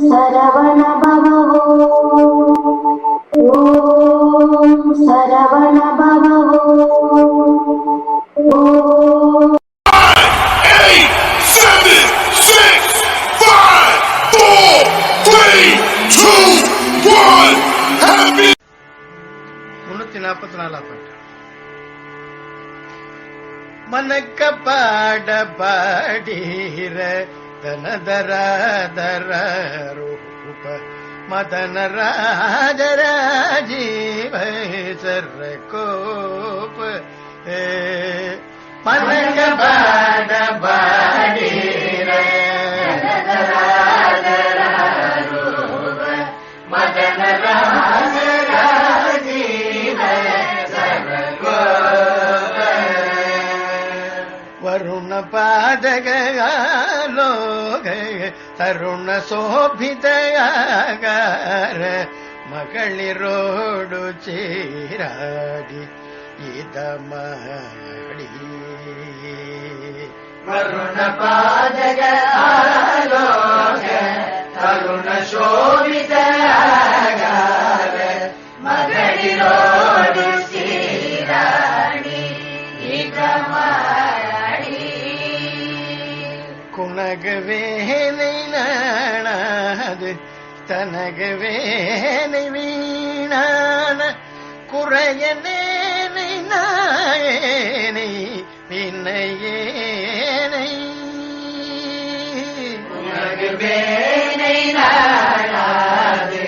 सरवण भव ॐ सरवण भव म्हणून तिने आपत राहिला पाहिजे மனக்க பாட பாடீர தனதராதர ரூப மதன ராஜராஜீவ சர கோப மனக்க பாட பாடீர தனதரா தருண சோபிதயாகார மகளிரோடு சீராடி இதமாடி வருண பாதகலோக தருண சோபிதயாகார தனகவேனை வீணான குறைய நேனை நாயனை வினையேனை உனகு வேலை நாணாது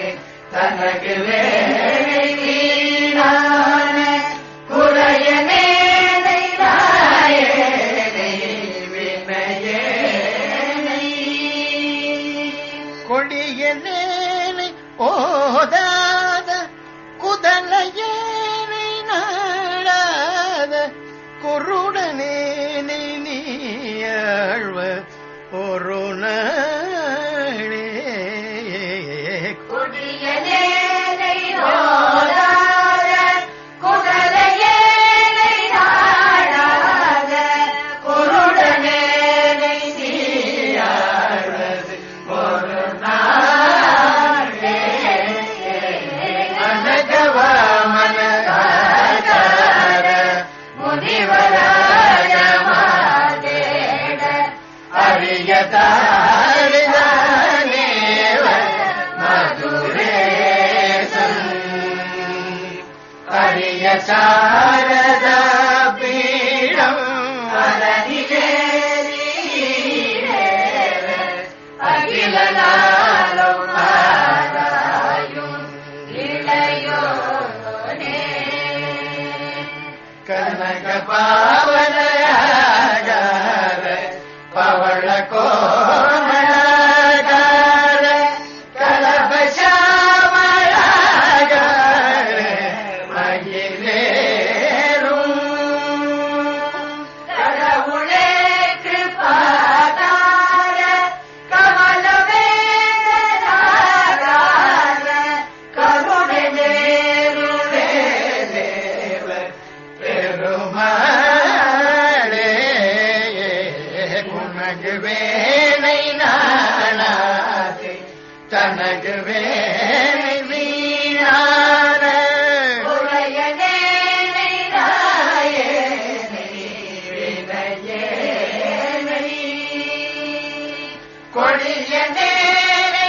குதலையேனை அரிய உனக்கு வேலை நானாதே தனக்கு வேலை வீணான உரையனேனை நாயேனை கொடியனேனை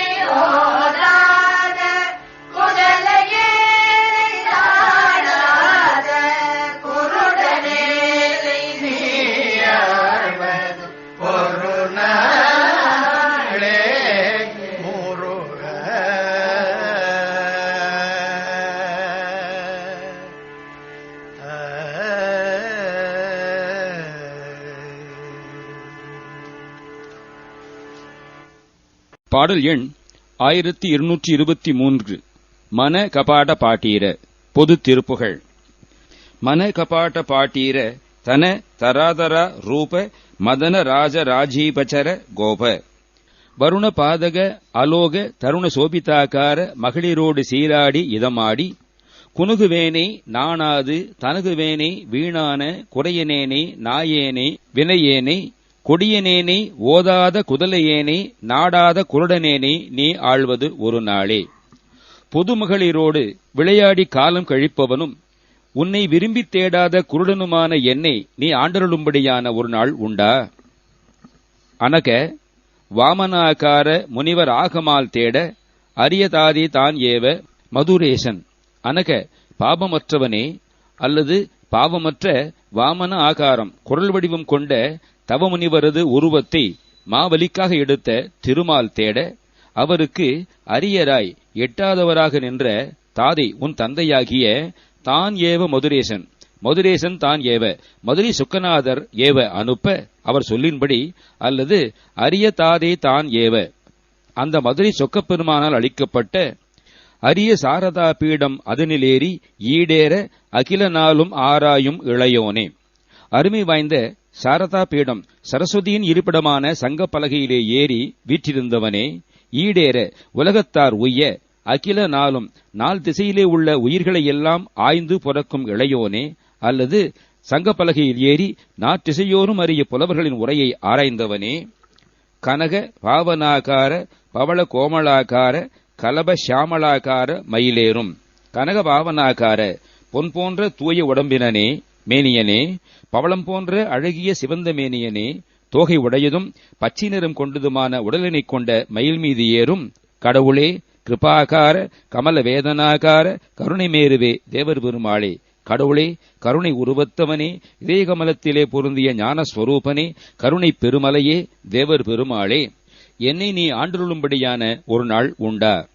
பாடல் எண் ஆயிரத்தி இருநூற்றி இருபத்தி மூன்று. மன கபாட பாட்டீர பொது திருப்புகள். மன கபாட பாட்டீர தன தராதரா ரூப மதன ராஜ ராஜீபச்சர கோப. வருண பாதக அலோக தருண சோபிதாக்கார மகளிரோடு சீராடி இதமாடி குனுகுவேனே நாணாது தனகுவேனே வீணான குறையனேனே நாயேனே வினையேனே கொடியனேனை ஓதாத குதலையேனை நாடாத குருடனேனை நீ ஆள்வது ஒரு நாளே. பொதுமகளிரோடு விளையாடி காலம் கழிப்பவனும் உன்னை விரும்பித் தேடாத குருடனுமான என்னை நீ ஆண்டருளும்படியான ஒரு நாள் உண்டா? அனக வாமனாகார முனிவர் ஆகமால் தேட அரியதாதி தான் ஏவ மதுரேசன். அனக பாபமற்றவனே அல்லது பாவமற்ற வாமன ஆகாரம் குரல் வடிவம் கொண்ட தவமுனிவரது உருவத்தை மாவலிக்காக எடுத்த திருமால் தேட அவருக்கு அரியராய் எட்டாதவராக நின்ற தாதை உன் தந்தையாகிய தான் ஏவ மதுரேசன் மதுரேசன் தான் ஏவ மதுரை சுக்கநாதர் ஏவ அனுப்ப அவர் சொல்லின்படி அல்லது அரிய தாதே தான் ஏவ. அந்த மதுரை சொக்கப்பெருமானால் அளிக்கப்பட்ட அரிய சாரதா பீடம் அதனிலேறி ஈடேற அகில நாளும் ஆராயும் இளையோனே. அருமை வாய்ந்த சாரதா பீடம் சரஸ்வதியின் இருப்பிடமான சங்க பலகையிலே ஏறி வீற்றிருந்தவனே ஈடேற உலகத்தார் உய்ய அகில நாளும் நாள் திசையிலே உள்ள உயிர்களை எல்லாம் ஆய்ந்து புறக்கும் இளையோனே அல்லது சங்க பலகையில் ஏறி நாற்றிசையோரும் அறிய புலவர்களின் உரையை ஆராய்ந்தவனே கனக பாவனாகார பவள கோமலாகார கலப சியாமளாகார மயிலேறும். கனக பாவனாகார பொன் போன்ற தூய உடம்பினனே மேனியனே பவளம் போன்ற அழகிய சிவந்த மேனியனே தோகை உடையதும் பச்சை நிறம் கொண்டதுமான உடலினைக் கொண்ட மயில் மீது ஏறும். கடவுளே கிருபாகார கமல வேதனாகார கருணை மேருவே தேவர் பெருமாளே. கடவுளே கருணை உருவத்தவனே இதயகமலத்திலே பொருந்திய ஞானஸ்வரூபனே கருணை பெருமலையே தேவர் பெருமாளே. என்னை நீ ஆண்டுள்ளும்படியான ஒரு நாள் உண்டா?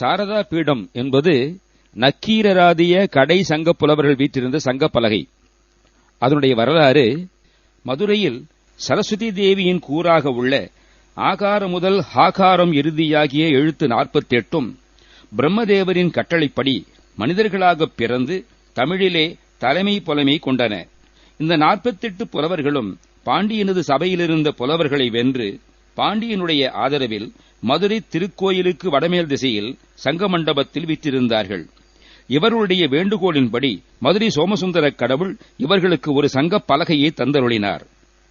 சாரதா பீடம் என்பது நக்கீரராதிய கடை சங்க புலவர்கள் வீற்றிருந்த சங்க பலகை. அதனுடைய வரலாறு மதுரையில் சரஸ்வதி தேவியின் கூறாக உள்ள ஆகாரம் முதல் ஹாகாரம் இறுதியாகிய எழுத்து நாற்பத்தெட்டும் பிரம்மதேவரின் கட்டளைப்படி மனிதர்களாகப் பிறந்து தமிழிலே தலைமை புலமை கொண்டன. இந்த நாற்பத்தெட்டு புலவர்களும் பாண்டியனது சபையிலிருந்த புலவர்களை வென்று பாண்டியனுடைய ஆதரவில் மதுரை திருக்கோயிலுக்கு வடமேல் திசையில் சங்க மண்டபத்தில் விற்றிருந்தார்கள். இவருடைய வேண்டுகோளின்படி மதுரை சோமசுந்தர கடவுள் இவர்களுக்கு ஒரு சங்க பலகையை தந்தருளினார்.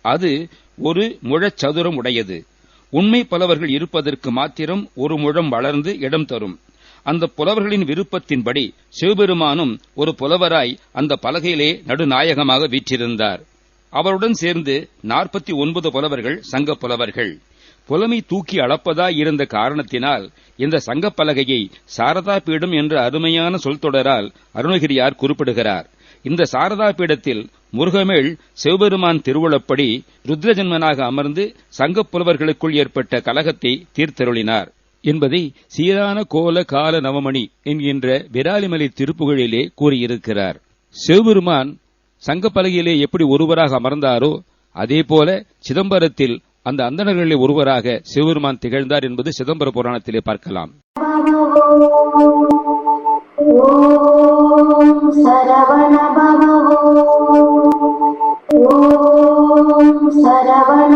அது ஒரு முழச் சதுரம் உடையது. உண்மை புலவர்கள் இருப்பதற்கு மாத்திரம் ஒரு முழம் வளர்ந்து இடம் தரும். அந்த புலவர்களின் விருப்பத்தின்படி சிவபெருமானும் ஒரு புலவராய் அந்த பலகையிலே நடுநாயகமாக வீற்றிருந்தார். அவருடன் சேர்ந்து நாற்பத்தி ஒன்பது புலவர்கள் சங்க புலவர்கள். புலமை தூக்கி அளப்பதாய் இருந்த காரணத்தினால் இந்த சங்கப்பலகையை சாரதா பீடம் என்ற அருமையான சொல்தொடரால் அருணகிரியார் குறிப்பிடுகிறார். இந்த சாரதா பீடத்தில் முருகமேள் சிவபெருமான் திருவுளப்படி ருத்ரஜன்மனாக அமர்ந்து சங்கப் புலவர்களுக்குள் ஏற்பட்ட கலகத்தை தீர்த்தருளினார். என்பதை சீரான கோல கால நவமணி என்கின்ற விராலிமலை திருப்புகழிலே கூறியிருக்கிறார். சிவபெருமான் சங்கப்பலகையிலே எப்படி ஒருவராக அமர்ந்தாரோ அதேபோல சிதம்பரத்தில் அந்த அந்தணர்களில் ஒருவராக சிவபெருமான் திகழ்ந்தார் என்பது சிதம்பர புராணத்திலே பார்க்கலாம். சரவண